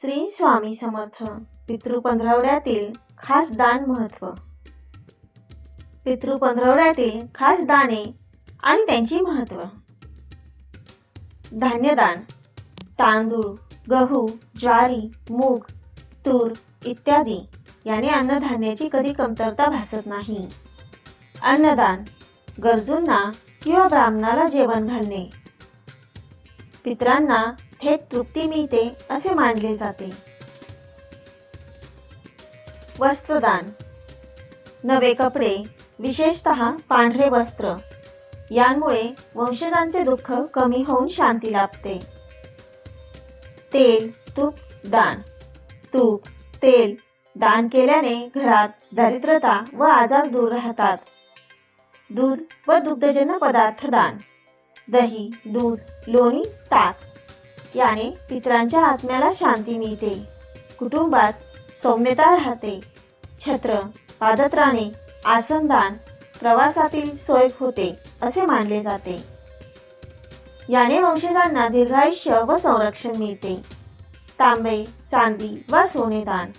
श्री स्वामी समर्थ. पितृ पंधरवड्यातील खास दान महत्त्व. पितृ पंधरवड्यातील खास दाने आणि त्यांची महत्त्व. धान्यदान. तांदूळ गहू ज्वारी मूग तूर इत्यादी याने अन्नधान्याची कधी कमतरता भासत नाही. अन्नदान. गरजूंना किंवा ब्राह्मणाला जेवण घालणे. पित्रांना थेट तृप्ती मिळते असे मानले जाते. वस्त्रदान. नवे कपडे विशेषतः पांढरे वस्त्र. यांमुळे वंशजांचे दुःख कमी होऊन शांती लाभते. तेल तूप दान. तूप तेल दान केल्याने घरात दरिद्रता व आजार दूर राहतात. दूध व दुग्धजन्य पदार्थ दान. दही दूध लोणी ताक. याने पितरांच्या आत्म्याला शांती मिळते. कुटुंबात सौम्यता राहते. छत्र पादत्राणे आसनदान प्रवासातील सोय होते असे मानले जाते. याने वंशजांना दीर्घायुष्य व संरक्षण मिळते. तांबे चांदी व सोनेदान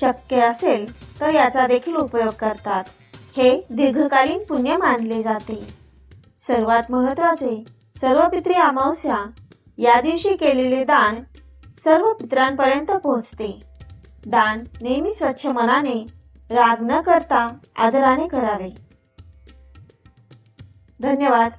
शक्य असेल तर याचा देखील उपयोग करतात. हे दीर्घकालीन पुण्य मानले जाते. सर्वात महत्त्वाचे सर्व पित्री अमावस्या या दिवशी केलेले दान सर्व पित्रांपर्यंत पोहोचते. दान नेहमी स्वच्छ मनाने राग न करता आदराने करावे. धन्यवाद.